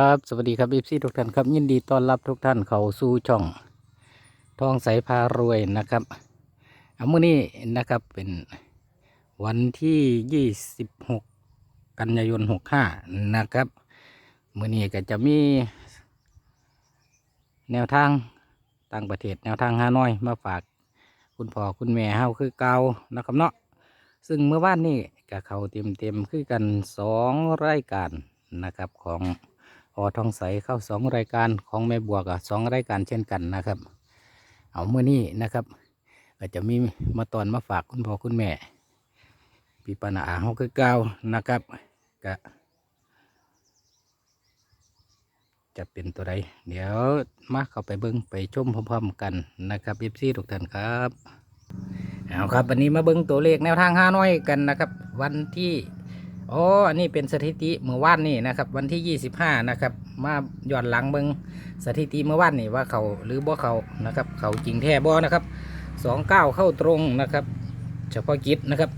ครับสวัสดีครับเอฟซีทุกท่านครับยินดีต้อนรับทุกท่านเข้าสู่ช่องทองใสพารวยนะครับเอามื่อนี้นะครับเป็นวันที่ 26 กันยายน 65 นะครับมื่อนี้ก็จะมีแนวทางต่างประเทศแนวทางฮานอยมาฝากคุณพ่อคุณแม่เฮาคือเก่านะครับเนาะซึ่งเมื่อวานนี้ก็เขาเต็มเต็มคือกันสองรายการนะครับของ อทองใสเข้าสองรายการของแม่บัวกับสองรายการเช่นกันนะครับ เอาเมื่อนี้นะครับก็จะมีมาตอนมาฝากคุณพ่อคุณแม่ปีปานาอาเฮาคือเก่านะครับก็จะเป็นตัวใดเดี๋ยวมาเข้าไปเบิ้งไปชมพร้อมๆกันนะครับเอฟซีทุกท่านครับเอาครับวันนี้มาเบิ้งตัวเลขแนวทางห้าน้อยกันนะครับ วันที่ อ๋ออันนี้เป็นสถิติเมื่อวานนี่นะครับ วันที่ 25 นะครับ มาย้อนหลังเบิงสถิติเมื่อวานนี่ว่าเขาหรือบ่เขานะครับ เขาจริงแท้บ่นะครับ29 เข้าตรงนะครับ เฉพาะกิจนะครับ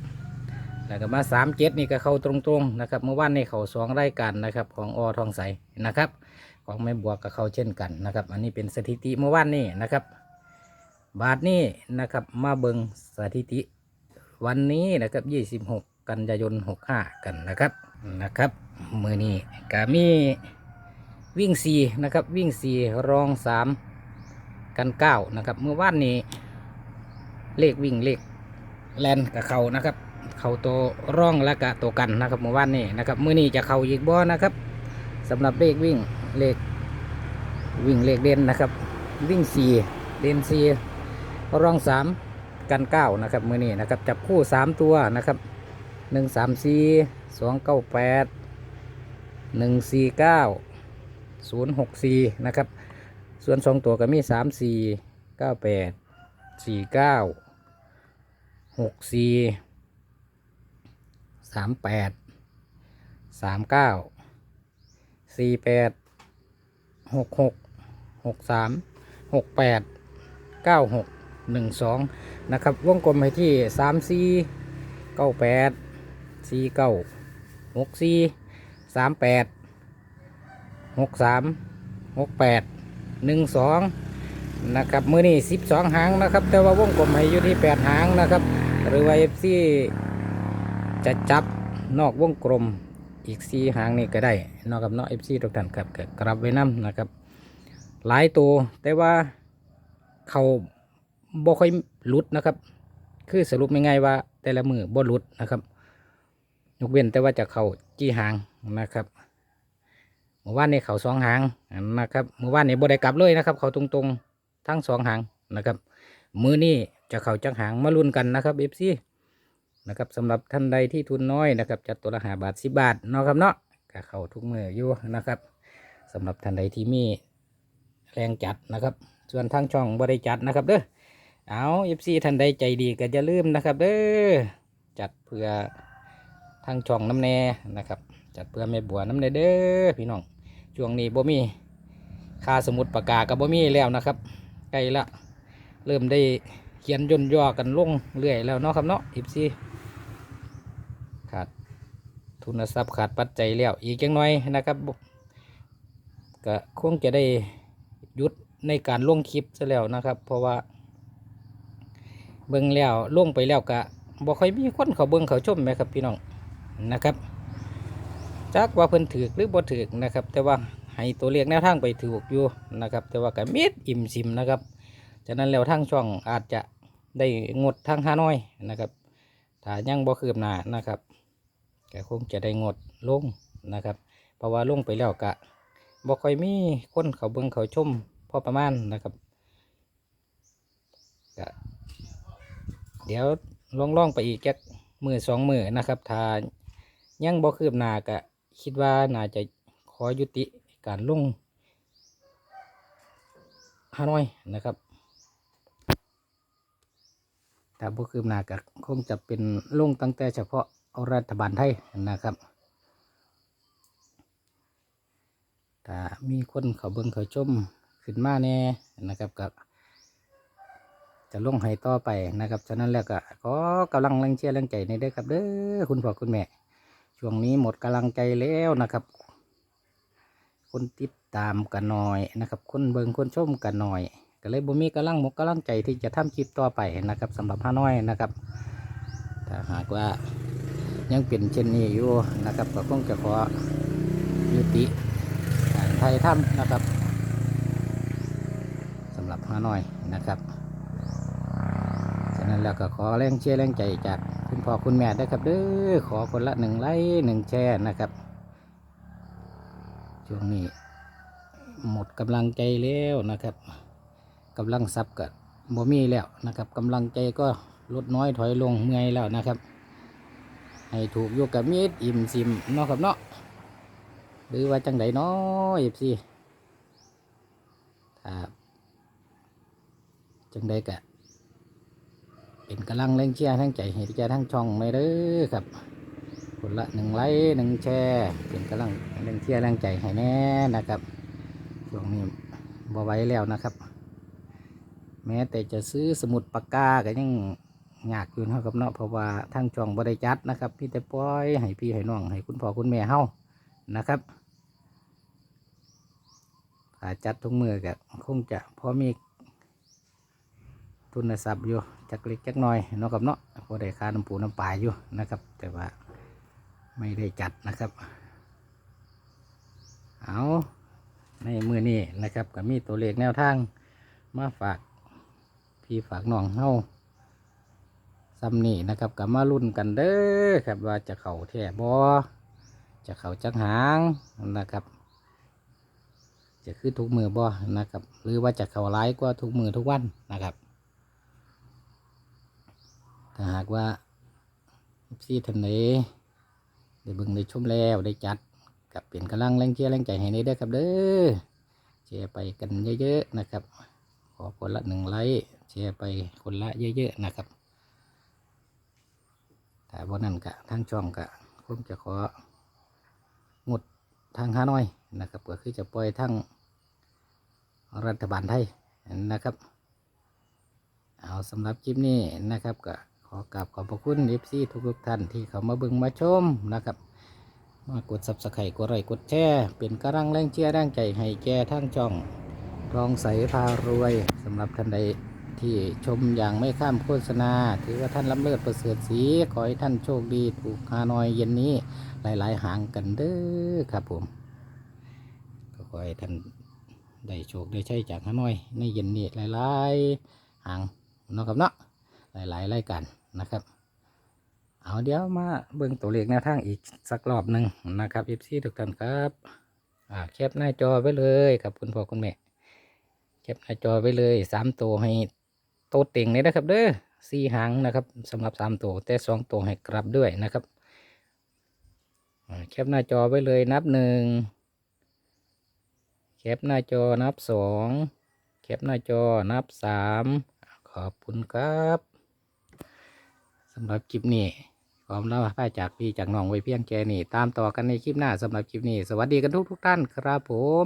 แล้วก็มา37นี่ก็เข้าตรงๆนะครับ เมื่อวานนี่เขาสองรายการนะครับของอทองใสนะครับ ของแม่บัวก็เข้าเช่นกันนะครับ อันนี้เป็นสถิติเมื่อวานนี่นะครับ บาทนี้นะครับมาเบิงสถิติวันนี้นะครับ26 กันยายน65กันนะครับนะครับ มือนี้ก็มีวิ่ง4นะครับวิ่ง4รอง3กัน9นะครับเมื่อวานนี้ เลขวิ่งเลขแลนกับเขานะครับ เขาตัวร่องและกะตัวกันนะครับเมื่อวานนี้นะครับมือนี้จะเขาอีกบ่นะครับสำหรับเลขวิ่งเลขวิ่งเลขเด่นนะครับ วิ่ง4เด่น4รอง3กัน9นะครับมือนี้นะครับจับคู่3ตัวนะครับ หนึ่งสามสี่สองเก้าแปดหนึ่งสี่เก้าศูนย์หกสี่นะครับ ส่วนสองตัวก็มีสามสี่เก้าแปดสี่เก้าหกสี่สามแปดสามเก้าสี่แปดหกหกหกสามหกแปดเก้าหกหนึ่งสองนะครับ วงกลมไปที่สามสี่เก้าแปด สี่เก้าหกสี่สามแปดหกสามหกแปดหนึ่งสองนะครับมือนี่สิบสองหางนะครับ แต่ว่าวงกลมให้อยู่ที่แปดหางนะครับ หรือว่าเอฟซีจะจับนอกวงกลมอีกสี่หางนี่ก็ได้นอกกับนอกเอฟซีทุกท่านครับก็กลับไว้น้ำนะครับ หลายตัวแต่ว่าเขาบ่ค่อยหลุดนะครับ คือสรุปง่ายๆว่าแต่ละมือบ่หลุดนะครับ ยกเว้นแต่ว่าจะเข่าจี้หางนะครับเมื่อวานนี้เข่าสองหางนะครับเมื่อวานนี้บ่ได้กลับเลยนะครับ เข่าตรงๆทั้งสองหางนะครับ มือนี้จะเข่าจักหางมาลุ้นกันนะครับเอฟซีนะครับสำหรับท่านใดที่ทุนน้อยนะครับจัดตัวละหาบาทสิบาทเนาะครับเนาะก็เข่าทุกมืออยู่นะครับสำหรับท่านใดที่มีแรงจัดนะครับ ส่วนทางช่องบ่ไดจัดนะครับเด้อเอาเอฟซีท่านใดใจดีก็อย่าลืมนะครับเด้อจัดเพื่อ ทางช่องน้ำแน่นะครับ จัดเพื่อแม่บัวน้ำแน่เด้อพี่น้องช่วงนี้บ่มีค่าสมุดปากกากับบ่มีแล้วนะครับใกล้ละเริ่มได้เขียนย่นย่อกันลงเรื่อยแล้วเนาะครับเนาะอิบซีขาดทุนทรัพย์ขาดปัจจัยแล้วอีกจังน้อยนะครับก็คงจะได้หยุดในการลงคลิปซะแล้วนะครับ เพราะว่า เบิ่งแล้วลงไปแล้วก็บ่ค่อยมีคนเขาเบิ่งเขาชมไหมครับพี่น้อง นะครับจักว่าเพิ่นถือหรือบ่ถือนะครับ แต่ว่าให้ตัวเลขแนวทางไปถือกอยู่นะครับ แต่ว่าก็เม็ดอิ่มซิมนะครับฉะนั้นแล้วทางช่องอาจจะได้งดทางห้าน้อยนะครับถ้ายังบ่คืบหน้านะครับก็คงจะได้งดลงนะครับเพราะว่าลงไปแล้วก็บ่ค่อยมีคนเขาเบิ่งเขาชมพอประมาณนะครับก็เดี๋ยวลองลองๆไปอีกแค่มือสองมือนะครับถ้า ยังบ่คืบหน้าก็คิดว่าน่าจะขอยุติการลงฮานอยนะครับถ้าบ่คืบหน้าก็คงจะเป็นลงตั้งแต่เฉพาะรัฐบาลไทยนะครับถ้ามีคนเขาเบิ่งเขาชมขึ้นมาแน่นะครับกับจะลงให้ต่อไปนะครับ ฉะนั้นแล้วก็ขอกำลังแรงเชียร์แรงใจในเด้อครับเด้อคุณพ่อคุณแม่ ช่วงนี้หมดกำลังใจแล้วนะครับ คนติดตามกันหน่อยนะครับ คนเบิงคนชมกันหน่อย ก็เลยบ่มีกำลังมกกำลังใจที่จะทำคลิปต่อไปนะครับสำหรับฮาน้อยนะครับถ้าหากว่ายังเป็นเช่นนี้อยู่นะครับก็คงจะขอยุติการไทยถ้ำนะครับสำหรับฮาน้อยนะครับฉะนั้นแล้วก็ขอแรงเชียร์แรงใจจาก คุณพ่อคุณแม่ได้ครับเด้อขอคนละหนึ่งไลค์หนึ่งแชร์นะครับ ช่วงนี้ หมดกำลังใจแล้วนะครับกำลังทรัพย์กับบ่มีแล้วนะครับกำลังใจก็ลดน้อยถอยลงเมื่อยแล้วนะครับ ให้ถูกอยู่กับมีดอิ่มซิมเนาะครับเนาะหรือว่าจังไดเนาะเอฟซีถ้าจังไดกะ เป็นกำลังแรงเชียร์ทั้งใจให้ที่จทั้งช่องไม่เด้อครับคนละหนึ่งไลค์หนึ่งแชร์เป็นกำลังแรงเชียร์แรงใจให้แน่นะครับช่วงนี้บ่ไว้แล้วนะครับ แม้แต่จะซื้อสมุดปากกาก็ยังยากอยู่เนาะครับเนาะเพราะว่าทางช่องบ่ได้จัดนะครับ พี่แต่ปล่อยให้พี่ให้น้องให้คุณพ่อคุณแม่เฮานะครับถ้าจัดทุกมือก็คงจะพอมี ทุนทรัพย์อยู่จักเล็กจักน้อยเนาะครับเนาะพอได้ค่าน้ำปูน้ำปลาอยู่นะครับ แต่ว่าไม่ได้จัดนะครับ เอาในมือนี้นะครับก็มีตัวเลขแนวทางมาฝากพี่ฝากน้องเฮาซ้ำนี่นะครับก็มารุ่นกันเด้อครับว่าจะเข่าแท่บอจะเข่าจักหางนะครับ จะคือทุกมือบอนะครับ หรือว่าจะเข่าร้ายกว่าทุกมือทุกวันนะครับ ถ้าหากว่าพี่ท่านใดได้เบิ่งได้ชมแล้วได้จัดกับเป็นกำลังแรงเชียร์แรงใจให้ในเด้อครับเด้อแชร์ไปกันเยอะๆนะครับ ขอคนละหนึ่งไลค์แชร์ไปคนละเยอะๆนะครับถ้าวันนั้นกะทางช่องกะคงจะของดทางฮานอยนะครับก็คือจะปล่อยทางรัฐบาลไทยนะครับ เอาสำหรับคลิปนี้นะครับก็ อกราบขอบพระคุณเอฟซีทุกๆท่านที่เข้ามาเบิ่งมาชมนะครับมากดซับสไครต์กดไลค์กดแชร์เป็นกำลังแรงเชียร์แรงใจให้แก่ทั้งช่องรองใสพารวยสำหรับท่านใดที่ชมอย่างไม่ข้ามโฆษณา ถือว่าท่านล้ำเลิศประเสริฐสีขอให้ท่านโชคดีถูกฮานอยเย็นนี้หลาย ๆ หางกันเด้อครับผมก็ขอให้ท่านได้โชคได้ใช้จากฮานอยในเย็นนี้หลาย ๆ หางเนาะครับเนาะหลาย ๆ รายการ นะครับ เอาเดี๋ยวมาเบิ่งตัวเลขแนวทางอีกสักรอบหนึ่งนะครับเอฟซีทุกท่านครับอ่าแคปหน้าจอไว้เลยครับคุณพ่อคุณแม่แคปหน้าจอไว้เลยสามตัวให้โตเต็งเลยนะครับ เด้อสี่หางนะครับสำหรับสามตัวแต่สองตัวให้กลับด้วยนะครับแคปหน้าจอไว้เลยนับหนึ่งแคปหน้าจอนับสองแคปหน้าจอนับสามขอบคุณครับ สำหรับคลิปนี้ขอมลาพาจากพี่จากน้องไว้เพียงแค่นี้ ตามต่อกันในคลิปหน้าสำหรับคลิปนี้ สวัสดีกันทุกทุกท่านครับผม